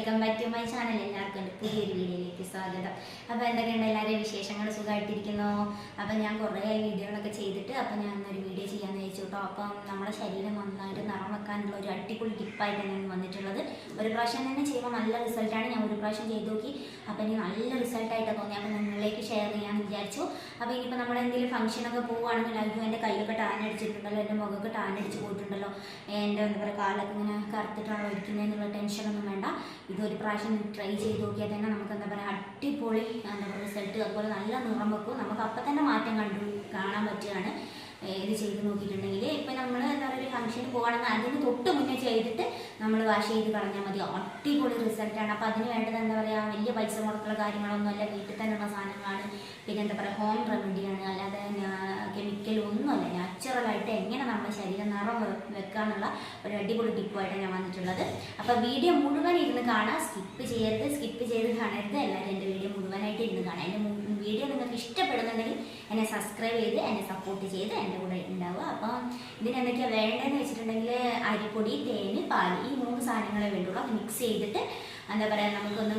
Welcome back to my channel എല്ലാവർക്കും എന്റെ പുതിയൊരു വീഡിയോയിലേക്ക് സ്വാഗതം. അപ്പോൾ എന്തൊക്കെയുണ്ട് എല്ലാവരെയും വിശേഷങ്ങൾ? സുഖമായിട്ടിരിക്കുന്നു? അപ്പോൾ ഞാൻ കുറേ വീഡിയോകളൊക്കെ ചെയ്തിട്ട് അപ്പോൾ ഞാൻ ഒരു വീഡിയോ ചെയ്യാമെന്ന് വെച്ചു കേട്ടോ. അപ്പം നമ്മുടെ ശരീരം നന്നായിട്ട് നിറം വെക്കാനുള്ള ഒരു അടിപൊളി ടിപ്പായിട്ടാണ് ഞാൻ വന്നിട്ടുള്ളത്. ഒരു പ്രാവശ്യം തന്നെ ചെയ്യുമ്പോൾ നല്ല റിസൾട്ടാണ് ഞാൻ ഒരു പ്രാവശ്യം ചെയ്ത് നോക്കി. അപ്പോൾ എനിക്ക് നല്ല റിസൾട്ടായിട്ട് തോന്നി അപ്പം നിങ്ങളിലേക്ക് ഷെയർ ചെയ്യാമെന്ന് വിചാരിച്ചു. അപ്പോൾ ഇനിയിപ്പോൾ നമ്മൾ എന്തെങ്കിലും ഫംഗ്ഷനൊക്കെ പോവുകയാണെങ്കിൽ അയ്യോ എന്റെ കൈയൊക്കെ ടാനടിച്ചിട്ടുണ്ടല്ലോ എന്റെ മുഖമൊക്കെ ടാനടിച്ച് പോയിട്ടുണ്ടല്ലോ. എന്റെ എന്താ പറയുക കാലൊക്കെ ഇങ്ങനെ കറുത്തിട്ടാണോ ഇരിക്കുന്നതെന്നുള്ള ടെൻഷനൊന്നും വേണ്ട. ഇതൊരു പ്രാവശ്യം ട്രൈ ചെയ്ത് നോക്കിയാൽ തന്നെ നമുക്ക് എന്താ പറയുക അടിപൊളി എന്താ പറയുക റിസൾട്ട് അതുപോലെ നല്ല നിറം വെക്കും. നമുക്ക് അപ്പം തന്നെ മാറ്റം കണ്ടു കാണാൻ പറ്റുകയാണ്. ഇത് ചെയ്ത് നോക്കിയിട്ടുണ്ടെങ്കിൽ ഇപ്പം നമ്മൾ എന്താ പറയുക ഒരു ഫംഗ്ഷന് പോകണമെന്ന് അതിന് തൊട്ട് മുന്നേ ചെയ്തിട്ട് നമ്മൾ വാഷ് ചെയ്ത് കളഞ്ഞാൽ മതി. അടിപൊളി റിസൾട്ടാണ് അപ്പോൾ അതിന് വേണ്ടത് എന്താ പറയുക വലിയ പൈസ മുടക്കുള്ള കാര്യങ്ങളൊന്നുമല്ല. വീട്ടിൽ തന്നെയുള്ള സാധനങ്ങളാണ്. പിന്നെ എന്താ പറയുക ഹോം റെമഡിയാണ് അല്ലാതെ നാച്ചുറലായിട്ട് എങ്ങനെ നമ്മുടെ ശരീരം നിറം വെക്കാനുള്ള ഒരു അടിപൊളി ടിപ്പുമായിട്ടാണ് ഞാൻ വന്നിട്ടുള്ളത്. അപ്പോൾ വീഡിയോ മുഴുവൻ ഇരുന്ന് കാണാം. സ്കിപ്പ് ചെയ്യരുത് സ്കിപ്പ് ചെയ്ത് കാണരുത്. എല്ലാവരും എന്റെ വീഡിയോ മുഴുവനായിട്ട് ഇരുന്ന് കാണാം എന്റെ മു- വീഡിയോ നിങ്ങൾക്ക് ഇഷ്ടപ്പെടുന്നുണ്ടെങ്കിൽ എന്നെ സബ്സ്ക്രൈബ് ചെയ്ത് എന്നെ സപ്പോർട്ട് ചെയ്ത് എന്റെ കൂടെ ഉണ്ടാവുക. അപ്പം ഇതിന് എന്തൊക്കെയാണ് വേണ്ടതെന്ന് വെച്ചിട്ടുണ്ടെങ്കിൽ അരിപ്പൊടി തേന് പാൽ ഈ മൂന്ന് സാധനങ്ങളെ വേണ്ടുള്ളൂ. അത് മിക്സ് ചെയ്തിട്ട് എന്താ പറയുക നമുക്കൊന്ന്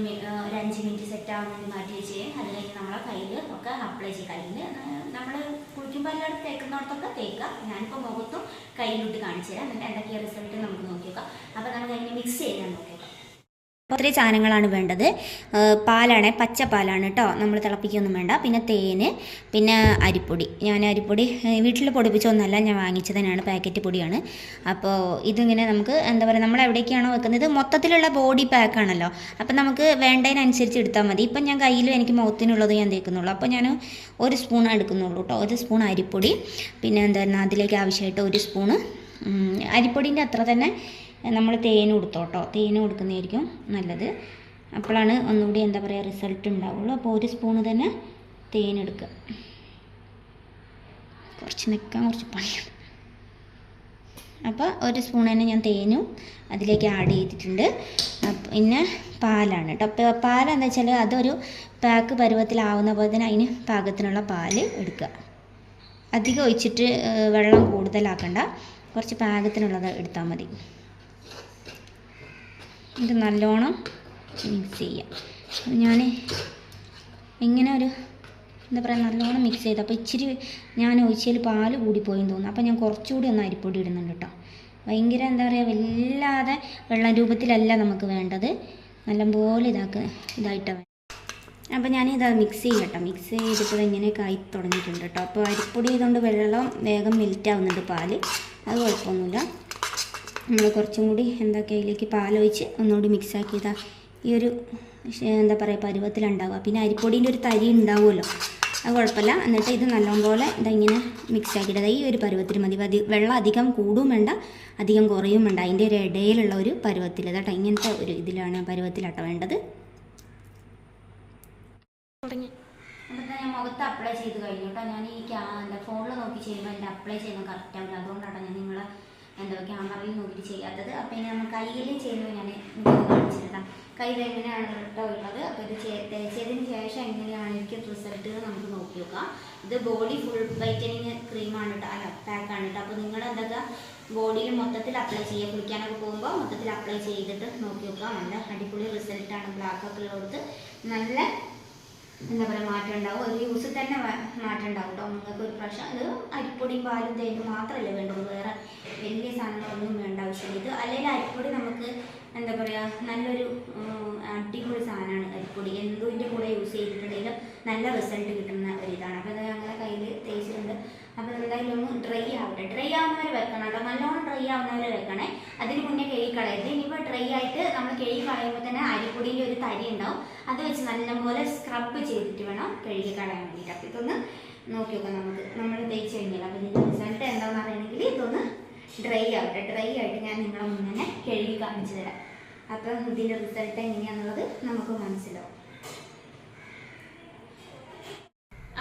ഒരു അഞ്ച് മിനിറ്റ് സെറ്റ് വേണ്ടി മാറ്റി വെച്ച് അത് കഴിഞ്ഞ് നമ്മളെ കയ്യിൽ ഒക്കെ അപ്ലൈ ചെയ്യുക കയ്യിൽ നമ്മൾ കുളിക്കുമ്പോൾ എല്ലായിടത്തും തേക്കുന്നിടത്തൊക്കെ തേക്കുക. ഞാനിപ്പോൾ മുഖത്തും കയ്യിലിട്ട് കാണിച്ചു തരാം. എന്നിട്ട് എന്തൊക്കെയാണ് റിസൾട്ട് നമുക്ക് നോക്കി നോക്കാം അപ്പോൾ നമുക്ക് അതിനെ മിക്സ് ചെയ്യാൻ നോക്കാം ഇത്രയും സാധനങ്ങളാണ് വേണ്ടത്. പാലാണ് പച്ച പാലാണ് കേട്ടോ നമ്മൾ തിളപ്പിക്കൊന്നും വേണ്ട. പിന്നെ തേന് പിന്നെ അരിപ്പൊടി. ഞാൻ അരിപ്പൊടി വീട്ടിൽ പൊടിപ്പിച്ചൊന്നല്ല ഞാൻ വാങ്ങിച്ചത് തന്നെയാണ്. പാക്കറ്റ് പൊടിയാണ്. അപ്പോൾ ഇതിങ്ങനെ നമുക്ക് എന്താ പറയുക നമ്മൾ എവിടേക്കാണോ വെക്കുന്നത്? മൊത്തത്തിലുള്ള ബോഡി പാക്കാണല്ലോ അപ്പം നമുക്ക് വേണ്ടതിനനുസരിച്ച് എടുത്താൽ മതി. ഇപ്പം ഞാൻ കയ്യിലും എനിക്ക് മുഖത്തിനുള്ളത് ഞാൻ തേക്കുന്നുള്ളൂ. അപ്പോൾ ഞാൻ ഒരു സ്പൂൺ എടുക്കുന്നുള്ളൂ കേട്ടോ ഒരു സ്പൂൺ അരിപ്പൊടി. പിന്നെ എന്താ അതിലേക്ക് ആവശ്യമായിട്ട് ഒരു സ്പൂണ്. അരിപ്പൊടിന്റെ അത്ര തന്നെ നമ്മൾ തേൻ കൊടുത്തോട്ടോ തേൻ കൊടുക്കുന്നതായിരിക്കും നല്ലത്. അപ്പോഴാണ് ഒന്നുകൂടി എന്താ പറയുക റിസൾട്ട് ഉണ്ടാവുള്ളൂ. അപ്പോൾ ഒരു സ്പൂണ് തന്നെ തേൻ എടുക്കുക. കുറച്ച് നിൽക്കാൻ കുറച്ച് പണിയാണ് അപ്പോൾ ഒരു സ്പൂൺ തന്നെ ഞാൻ തേനും അതിലേക്ക് ആഡ് ചെയ്തിട്ടുണ്ട്. പിന്നെ പാലാണ് കേട്ടോ പാലെന്താ വെച്ചാൽ അതൊരു പാക്ക് പരുവത്തിലാവുന്ന പോലെ തന്നെ അതിന് പാകത്തിനുള്ള പാൽ എടുക്കുക. അധികം ഒഴിച്ചിട്ട് വെള്ളം കൂടുതലാക്കണ്ട. കുറച്ച് പാകത്തിനുള്ളത് എടുത്താൽ മതി. ഇത് നല്ലോണം മിക്സ് ചെയ്യാം. ഞാൻ ഇങ്ങനെ ഒരു എന്താ പറയുക നല്ലോണം മിക്സ് ചെയ്ത്. അപ്പോൾ ഇച്ചിരി ഞാൻ ഒഴിച്ചതിൽ പാൽ കൂടിപ്പോയെന്ന് തോന്നുന്നു. അപ്പോൾ ഞാൻ കുറച്ചുകൂടി ഒന്ന് അരിപ്പൊടി ഇടുന്നുണ്ട് കേട്ടോ ഭയങ്കര എന്താ പറയുക വല്ലാതെ വെള്ളം രൂപത്തിലല്ല നമുക്ക് വേണ്ടത്. നല്ലപോലെ ഇതാക്കുക ഇതായിട്ടാണ് അപ്പോൾ ഞാനിത് മിക്സ് ചെയ്യട്ടോ മിക്സ് ചെയ്തിട്ട് ഇങ്ങനെയൊക്കെ ആയി തുടങ്ങിയിട്ടുണ്ട് കേട്ടോ അപ്പോൾ അരിപ്പൊടി ചെയ്തുകൊണ്ട് വെള്ളം വേഗം മെൽറ്റ് ആവുന്നുണ്ട് പാൽ. അത് കുഴപ്പമൊന്നുമില്ല. നമ്മൾ കുറച്ചും കൂടി എന്താക്കി അതിലേക്ക് പാലൊഴിച്ച് ഒന്നുകൂടി മിക്സ് ആക്കിയതാ ഈ ഒരു എന്താ പറയുക പരുവത്തിലുണ്ടാവുക പിന്നെ അരിപ്പൊടീന്റെ ഒരു തരി ഉണ്ടാവുമല്ലോ. അത് കുഴപ്പമില്ല. എന്നിട്ട് ഇത് നല്ലോണം ഇങ്ങനെ മിക്സ് ആക്കിയിട്ട് ഈ ഒരു പരുവത്തിൽ മതി. അതി വെള്ളം അധികം കൂടും വേണ്ട അധികം കുറയും വേണ്ട. അതിന്റെ ഒരു ഇടയിലുള്ള ഒരു പരുവത്തിൽ. കേട്ടോ ഇങ്ങനത്തെ ഒരു ഇതിലാണ് പരുവത്തിലാട്ടോ വേണ്ടത്. തുടങ്ങി. എന്നിട്ട് ഞാൻ മുഖത്ത് അപ്ലൈ ചെയ്ത് കഴിഞ്ഞു കേട്ടോ ഞാൻ ഈ എന്താ ഫോണിൽ നോക്കി ചെയ്യുമ്പോൾ എന്റെ അപ്ലൈ ചെയ്യുന്നത് കറക്റ്റ് ആവില്ല. അതുകൊണ്ടാണ് ഞാൻ നിങ്ങളെ എന്താ ക്യാമറയിൽ നോക്കിയിട്ട് ചെയ്യാത്തത്. അപ്പോൾ ഇനി നമ്മൾ കയ്യിൽ ചെയ്യുമ്പോൾ ഞാൻ കാണിച്ചിട്ടുണ്ടാകും കയ്യിൽ എങ്ങനെയാണ് റിട്ടോ ഉള്ളത്. അപ്പോൾ ഇത് തേച്ചതിന് ശേഷം എങ്ങനെയാണ് എനിക്ക് റിസൾട്ട് നമുക്ക് നോക്കി നോക്കാം. ഇത് ബോഡി ഫുൾ വൈറ്റനിങ് ക്രീമാണ് കേട്ടോ. അല്ല പാക്കാണ് കേട്ടോ. അപ്പോൾ നിങ്ങൾ എന്തൊക്കെ ബോഡിയിൽ മൊത്തത്തിൽ അപ്ലൈ ചെയ്യുക? കുളിക്കാനൊക്കെ പോകുമ്പോൾ മൊത്തത്തിൽ അപ്ലൈ ചെയ്തിട്ട് നോക്കി നോക്കാം. നല്ല അടിപൊളി റിസൾട്ടാണ് ബ്ലാക്ക് ഒക്കെ ഉള്ളടത്ത് നല്ല എന്താ പറയുക മാറ്റം ഉണ്ടാവും. ഒരു യൂസിൽ തന്നെ മാറ്റം ഉണ്ടാവും കേട്ടോ. നിങ്ങൾക്ക് ഒരു പ്രാവശ്യം അത് അരിപ്പൊടിയും പാലും തേനും മാത്രമല്ലേ വേണ്ടുള്ളൂ. വേറെ വലിയ ആവശ്യമില്ല അരിപ്പൊടി നമുക്ക് എന്താ പറയുക നല്ലൊരു അടിപൊളി സാധനമാണ് അരിപ്പൊടി. എന്തിന്റെ കൂടെ യൂസ് ചെയ്തിട്ടുണ്ടെങ്കിലും നല്ല റിസൾട്ട് കിട്ടുന്ന ഒരിതാണ് അപ്പോൾ അത് ഞങ്ങളുടെ കയ്യിൽ തേച്ചിട്ടുണ്ട്. അപ്പോൾ എന്തായാലും ഒന്ന് ഡ്രൈ ആവട്ടെ. ഡ്രൈ ആവുന്നവർ വെക്കണം കേട്ടോ. നല്ലോണം ഡ്രൈ ആവുന്നവർ വെക്കണേ. അതിന് മുന്നേ കഴുകി കളയരുത്. ഇനിയിപ്പോൾ ഡ്രൈ ആയിട്ട് നമ്മൾ കഴുകി കളയുമ്പോൾ തന്നെ അരിപ്പൊടിന്റെ ഒരു തരി ഉണ്ടാവും. അത് വെച്ച് നല്ലപോലെ സ്ക്രബ് ചെയ്തിട്ട് വേണം കഴുകി കളയാൻ വേണ്ടിയിട്ട്. അപ്പോൾ ഇതൊന്ന് നോക്കി നോക്കാം നമുക്ക്. നമ്മൾ തേച്ച് കഴിഞ്ഞാൽ അപ്പോൾ ഇതിന്റെ റിസൾട്ട് എന്താണെന്ന് അറിയണമെങ്കിൽ ഇതൊന്ന് ഡ്രൈ ആവട്ടെ. ഡ്രൈ ആയിട്ട് ഞാൻ നിങ്ങളെ മുന്നേ കഴുകി കാണിച്ചു തരാം. അപ്പം ഇതിന്റെ റിസൾട്ട് എങ്ങനെയാണെന്നുള്ളത് നമുക്ക് മനസ്സിലാവും.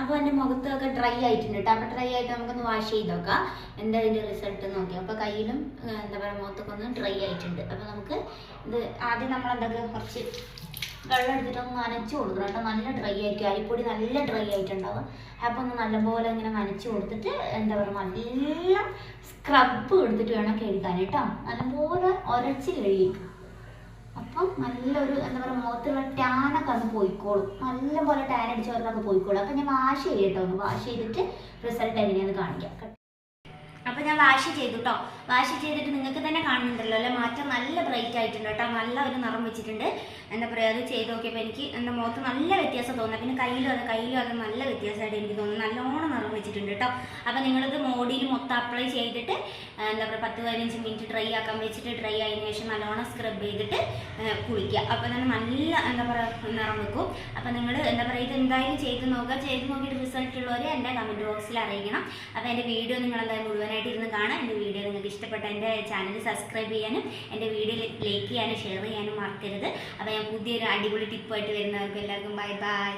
അപ്പോൾ എന്റെ മുഖത്തൊക്കെ ഡ്രൈ ആയിട്ടുണ്ട് കേട്ടോ. അപ്പോൾ ഡ്രൈ ആയിട്ട് നമുക്കൊന്ന് വാഷ് ചെയ്ത് നോക്കാം. എന്താ അതിന്റെ റിസൾട്ട് നോക്കി അപ്പോൾ കയ്യിലും എന്താ പറയുക മുഖത്തൊക്കെ ഒന്ന് ഡ്രൈ ആയിട്ടുണ്ട്. അപ്പോൾ നമുക്ക് ഇത് ആദ്യം നമ്മൾ കുറച്ച് വെള്ളം എടുത്തിട്ട് ഒന്ന് നനച്ച് കൊടുക്കണം കേട്ടോ. നല്ല ഡ്രൈ ആയിരിക്കും. അരിപ്പൊടി നല്ല ഡ്രൈ ആയിട്ടുണ്ടാവും. അപ്പോൾ ഒന്ന് നല്ലപോലെ ഇങ്ങനെ നനച്ച് കൊടുത്തിട്ട് എന്താ പറയുക നല്ല സ്ക്രബ് എടുത്തിട്ട് വേണം കഴുകാൻ കേട്ടോ. നല്ലപോലെ ഉരച്ച് കഴുകിക്കും അപ്പം നല്ലൊരു എന്താ പറയുക മുഖത്തുള്ള ടാനൊക്കെ അങ്ങ് പോയിക്കോളും. നല്ലപോലെ ടാൻ അടിച്ചവർക്കൊക്കെ പോയിക്കോളും. അപ്പം ഞാൻ വാഷ് ചെയ്യട്ടോ. ഒന്ന് വാഷ് ചെയ്തിട്ട് റിസൾട്ട് എങ്ങനെയാണെന്ന് കാണിക്കാം. അപ്പം ഞാൻ വാഷ് ചെയ്തു കേട്ടോ വാഷ് ചെയ്തിട്ട് നിങ്ങൾക്ക് തന്നെ കാണുന്നുണ്ടല്ലോ അല്ലെ? മാറ്റം നല്ല ബ്രൈറ്റ് ആയിട്ടുണ്ട് കേട്ടോ. നല്ല ഒരു നിറം വെച്ചിട്ടുണ്ട്. എന്താ പറയുക അത് ചെയ്ത് നോക്കിയപ്പോൾ എനിക്ക് എന്റെ മുഖത്ത് നല്ല വ്യത്യാസം തോന്നുന്നു പിന്നെ കയ്യിലും അത് കയ്യിലും അത് നല്ല വ്യത്യാസമായിട്ട് എനിക്ക് തോന്നുന്നു നല്ലോണം നിറം വെച്ചിട്ടുണ്ട് കേട്ടോ. അപ്പം നിങ്ങളിത് മോഡിയിൽ മൊത്തം അപ്ലൈ ചെയ്തിട്ട് എന്താ പറയുക പത്ത് പതിനഞ്ച് മിനിറ്റ് ഡ്രൈ ആക്കാൻ വെച്ചിട്ട് ഡ്രൈ ആയതിനു ശേഷം നല്ലോണം സ്ക്രബ് ചെയ്തിട്ട് കുളിക്കുക. അപ്പോൾ തന്നെ നല്ല എന്താ പറയുക നിറം വെക്കും. അപ്പോൾ നിങ്ങൾ എന്താ പറയുക ഇത് എന്തായാലും ചെയ്ത് നോക്കുക. ചെയ്ത് നോക്കിയിട്ട് റിസൾട്ട് ഉള്ളവർ എന്റെ കമന്റ് ബോക്സിൽ അറിയിക്കണം. അപ്പോൾ എന്റെ വീഡിയോ നിങ്ങൾ എന്തായാലും മുഴുവനായിട്ട് ഇരുന്ന് കാണാം ഇഷ്ടപ്പെട്ട എന്റെ ചാനൽ സബ്സ്ക്രൈബ് ചെയ്യാനും എന്റെ വീഡിയോ ലൈക്ക് ചെയ്യാനും ഷെയർ ചെയ്യാനും മറക്കരുത്. അപ്പോൾ ഞാൻ പുതിയൊരു അടിപൊളി ടിപ്പായിട്ട് വരുന്നവർക്ക് എല്ലാവർക്കും ബൈ ബൈ